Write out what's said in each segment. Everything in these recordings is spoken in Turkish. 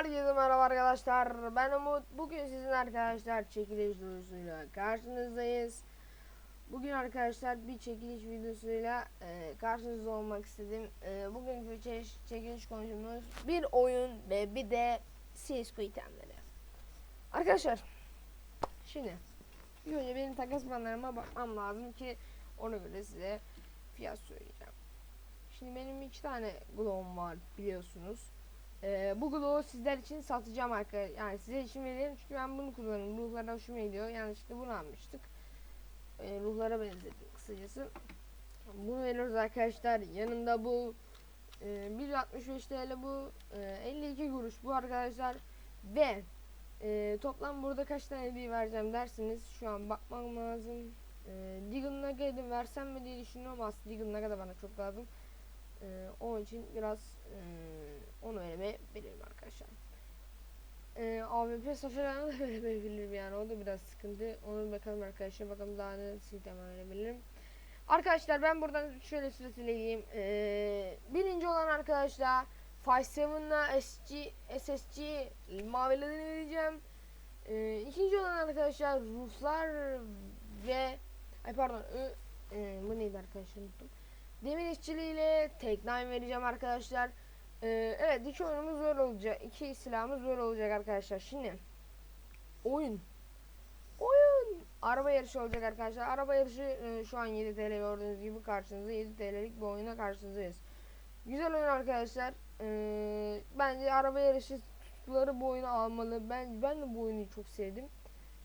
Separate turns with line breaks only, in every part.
Herkese merhaba arkadaşlar. Ben Umut. Bugün sizin arkadaşlar çekiliş videosuyla karşınızdayız. Bugün arkadaşlar bir çekiliş videosuyla e, karşınızda olmak istedim. E, bugünkü çe- çekiliş konumuz bir oyun ve bir de CSGO itemleri. Arkadaşlar şimdi bir önce benim takas banlarıma bakmam lazım ki ona göre size fiyat söyleyeceğim. Şimdi benim iki tane glow'um var biliyorsunuz. Ee, bu glow'u sizler için satacağım arkadaşlar. Yani size için vereyim çünkü ben bunu kullanıyorum. Ruhlara hoşuma gidiyor. Yanlışlıkla bunu almıştık. Ee, ruhlara benzedim kısacası. Bunu veriyoruz arkadaşlar. Yanında bu e, 1.65 TL bu e, 52 kuruş bu arkadaşlar ve e, toplam burada kaç tane hediye vereceğim dersiniz şu an bakmam lazım. E, Deagle Nugget'ı versem mi diye düşünüyorum aslında Deagle Nugget da bana çok lazım. Ee, onun için biraz e, onu verebilirim arkadaşlar. Ee, AWP safalarını da verebilirim yani o da biraz sıkıntı. Onu bakalım arkadaşlar bakalım daha ne sistem verebilirim. Arkadaşlar ben buradan şöyle süresileyeyim. Ee, birinci olan arkadaşlar 57'la SG, SSG mavilerini vereceğim. Ee, ikinci olan arkadaşlar Ruslar ve ay pardon ı, e, bu neydi arkadaşlar unuttum. Demir işçiliğiyle tek nine vereceğim arkadaşlar. Ee, evet iki oyunumuz zor olacak. iki silahımız zor olacak arkadaşlar. Şimdi oyun. Oyun. Araba yarışı olacak arkadaşlar. Araba yarışı e, şu an 7 TL gördüğünüz gibi karşınızda 7 TL'lik bir oyuna karşınızdayız. Güzel oyun arkadaşlar. Ee, bence araba yarışı tutkuları bu oyunu almalı. Ben ben de bu oyunu çok sevdim.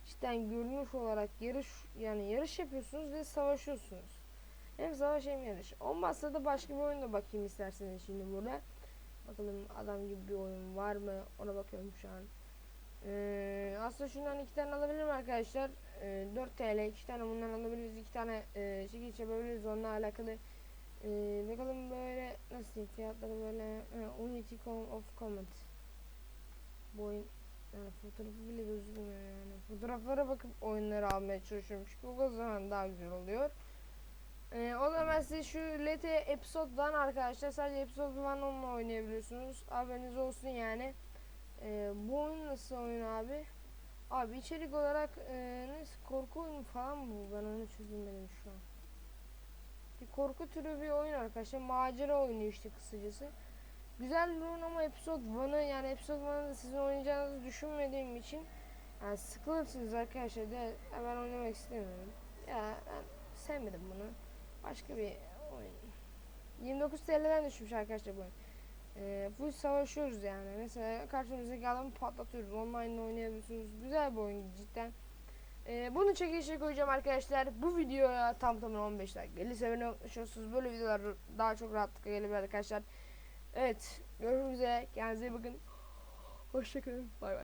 Cidden görünüş olarak yarış yani yarış yapıyorsunuz ve savaşıyorsunuz. Hem savaş hem yarış. Olmazsa da başka bir oyunda bakayım isterseniz şimdi burada. Bakalım adam gibi bir oyun var mı? Ona bakıyorum şu an. Ee, aslında şundan iki tane alabilirim arkadaşlar. Ee, 4 TL iki tane bundan alabiliriz. iki tane e, çekiç yapabiliriz onunla alakalı. Ee, bakalım böyle nasıl diyeyim fiyatları böyle ha, Unity of comment. Bu oyun yani fotoğrafı bile gözükmüyor yani. Fotoğraflara bakıp oyunları almaya çalışıyorum. Çünkü o zaman daha güzel oluyor. Ee, o zaman size şu LT Episode'dan arkadaşlar sadece Episode 1 onunla oynayabiliyorsunuz. Haberiniz olsun yani. Ee, bu oyun nasıl oyun abi? Abi içerik olarak e, neyse korku oyunu falan mı bu? Ben onu çözemedim şu an. Bir korku türü bir oyun arkadaşlar. Macera oyunu işte kısacası. Güzel bir oyun ama Episode 1'ı yani Episode 1'ı da sizin oynayacağınızı düşünmediğim için yani sıkılırsınız arkadaşlar. De, ben oynamak istemiyorum. Ya ben sevmedim bunu. Başka bir oyun. 29 TL'den düşmüş arkadaşlar bu oyun. Ee, full savaşıyoruz yani. Mesela karşımızdaki adamı patlatıyoruz. Online oynayabiliyorsunuz. Güzel bir oyun cidden. Ee, bunu çekilişe koyacağım arkadaşlar. Bu videoya tam tamına 15 like. 50 sevene unutmuşsunuz. Böyle videolar daha çok rahatlıkla gelebilir arkadaşlar. Evet. Görüşmek üzere. Kendinize iyi bakın. Hoşçakalın. Bay bay.